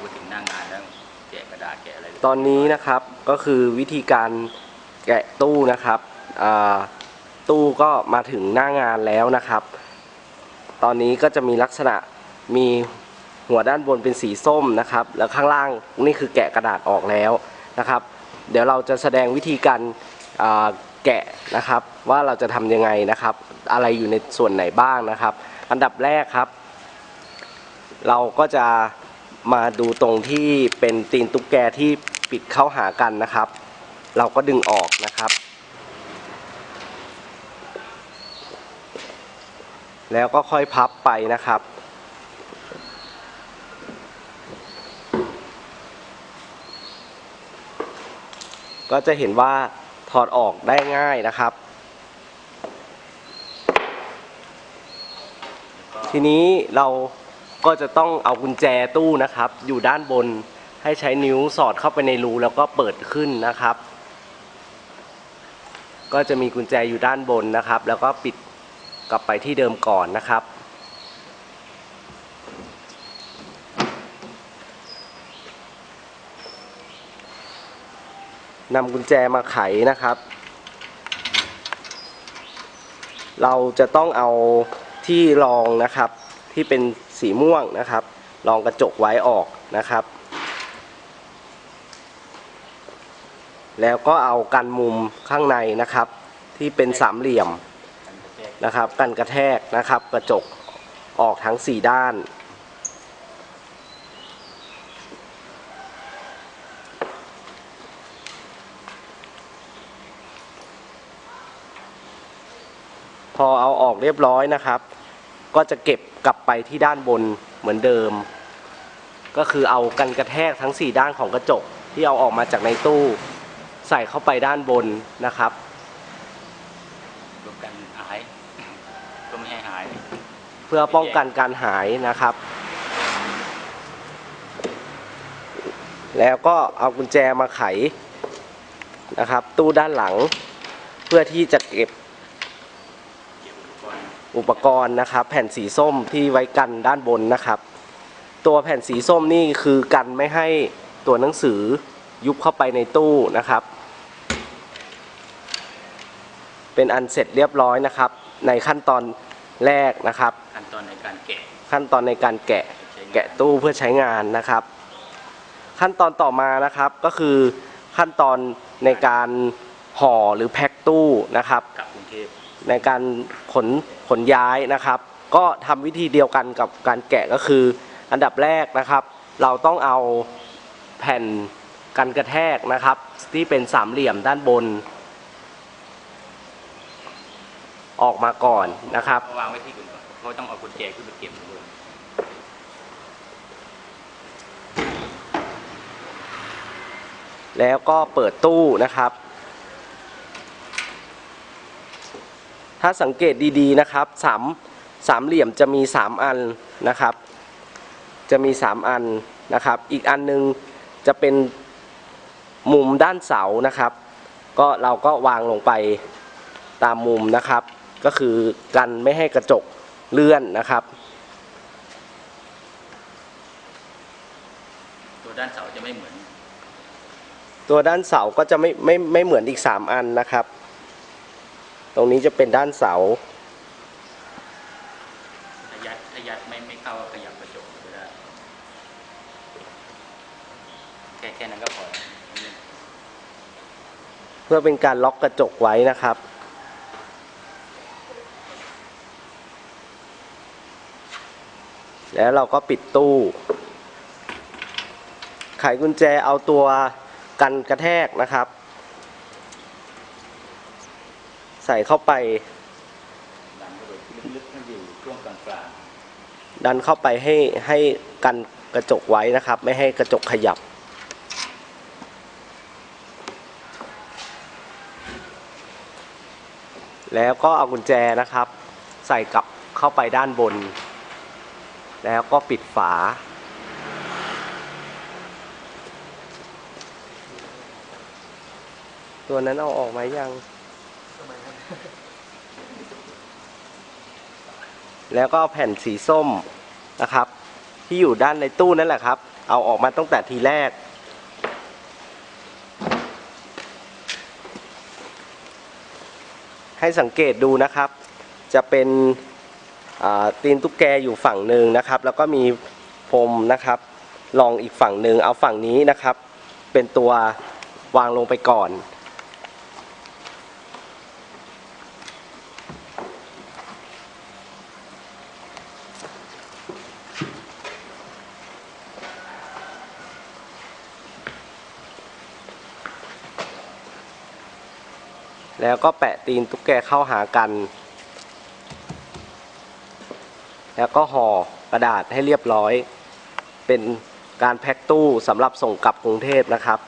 ไปถึงหน้างานแล้วแกะกระดาษแกะอะไรตอนนี้นะครับก็คือวิธีการแกะตู้นะครับตู้ก็มาถึงหน้างานแล้วนะครับ ตอนนี้ก็จะมีลักษณะมีหัวด้านบนเป็นสีส้มนะครับ แล้วข้างล่างนี่คือแกะกระดาษออกแล้วนะครับ เดี๋ยวเราจะแสดงวิธีการแกะนะครับว่าเราจะทำยังไงนะครับ อะไรอยู่ในส่วนไหนบ้างนะครับ อันดับแรกครับ เราก็จะ มาดูตรงที่เป็นตีนตุ๊กแกที่ปิดเข้าหากันนะครับ เราก็ดึงออกนะครับ แล้วก็ค่อยพับไปนะครับ ก็จะเห็นว่าถอดออกได้ง่ายนะครับ ทีนี้เรา ก็จะต้องเอากุญแจตู้นะครับ อยู่ด้านบนให้ใช้นิ้วสอดเข้าไปในรูแล้วก็เปิดขึ้นนะครับ ก็จะมีกุญแจอยู่ด้านบนนะครับ แล้วก็ปิดกลับไปที่เดิมก่อนนะครับนำกุญแจมาไขนะครับ เราจะต้องเอาที่รองนะครับ ที่เป็นสีม่วงนะครับรองกระจกไว้ออกนะครับ แล้วก็เอากันมุมข้างในนะครับ ที่เป็นสามเหลี่ยมนะครับ กันกระแทกนะครับ กระจกออกทั้งสี่ด้านพอเอาออกเรียบร้อยนะครับ ก็จะเก็บ กลับไปที่ด้านบนเหมือนเดิม ก็คือเอากันกระแทกทั้ง 4 ด้านของกระจกที่เอาออกมาจากในตู้ใส่เข้าไปด้านบนนะครับรวมกันหายก็ไม่ให้หาย เพื่อป้องกันการหายนะครับ แล้วก็เอากุญแจมาไขนะครับ ตู้ด้านหลัง เพื่อที่จะเก็บเก็บ อุปกรณ์อุปกรณ์นะครับ แผ่นสีส้มที่ไว้กันด้านบนนะครับ ตัวแผ่นสีส้มนี่คือกันไม่ให้ตัวหนังสือยุบเข้าไปในตู้นะครับ เป็นอันเสร็จเรียบร้อยนะครับ ในขั้นตอนแรกนะครับ ขั้นตอนในการแกะขั้นตอนในการแกะใช้งานแกะตู้เพื่อใช้งานนะครับ ขั้นตอนต่อมานะครับก็คือขั้นตอนในการห่อหรือแพ็คตู้นะครับกลับกรุงเทพ ในการขนขนย้ายนะครับ ก็ทำวิธีเดียวกันกับการแกะก็คือ อันดับแรกนะครับ เราต้องเอาแผ่นกันกระแทกนะครับ ที่เป็นสามเหลี่ยมด้านบน ออกมาก่อนนะครับเอาวางไว้ที่กุญแจเพราะต้องเอากุญแจขึ้นไปเก็บด้วยแล้วก็เปิดตู้นะครับ ถ้าสังเกตดีๆนะครับสามสามเหลี่ยมจะมีสามอันนะครับ จะมีสามอันนะครับ อีกอันหนึงจะเป็นมุมด้านเสานะครับ ก็เราก็วางลงไปตามมุมนะครับ ก็คือกันไม่ให้กระจกเลื่อนนะครับ ตัวด้านเสาจะไม่เหมือน ตัวด้านเสาก็จะไม่ไม่ไม่เหมือนอีก3อันนะครับ ตรงนี้จะเป็นด้านเสาถ้ายัดถ้ายัดไม่ไม่เข้าก็ขยับกระจกก็ได้ แค่แค่นั้นก็พอเพื่อเป็นการล็อกกระจกไว้นะครับแล้วเราก็ปิดตู้ ไขกุญแจเอาตัวกันกระแทกนะครับ ใส่เข้าไปดันเข้าไปลึกๆให้อยู่ช่วงกลางดันเข้าไปให้ให้กันกระจกไว้นะครับ ไม่ให้กระจกขยับแล้วก็เอากุญแจนะครับ ใส่กลับเข้าไปด้านบน แล้วก็ปิดฝา ตัวนั้นเอาออกไหมยัง แล้วก็เอาแผ่นสีส้มนะครับ ที่อยู่ด้านในตู้นั่นแหละครับ เอาออกมาตั้งแต่ทีแรก ให้สังเกตดูนะครับ จะเป็นตีนตุ๊กแกอยู่ฝั่งหนึ่งนะครับ แล้วก็มีพรมนะครับรองอีกฝั่งหนึ่งเอาฝั่งนี้นะครับ เป็นตัววางลงไปก่อน แล้วก็แปะตีนตุ๊กแกเข้าหากัน แล้วก็ห่อกระดาษให้เรียบร้อย เป็นการแพ็คตู้สำหรับส่งกลับกรุงเทพนะครับ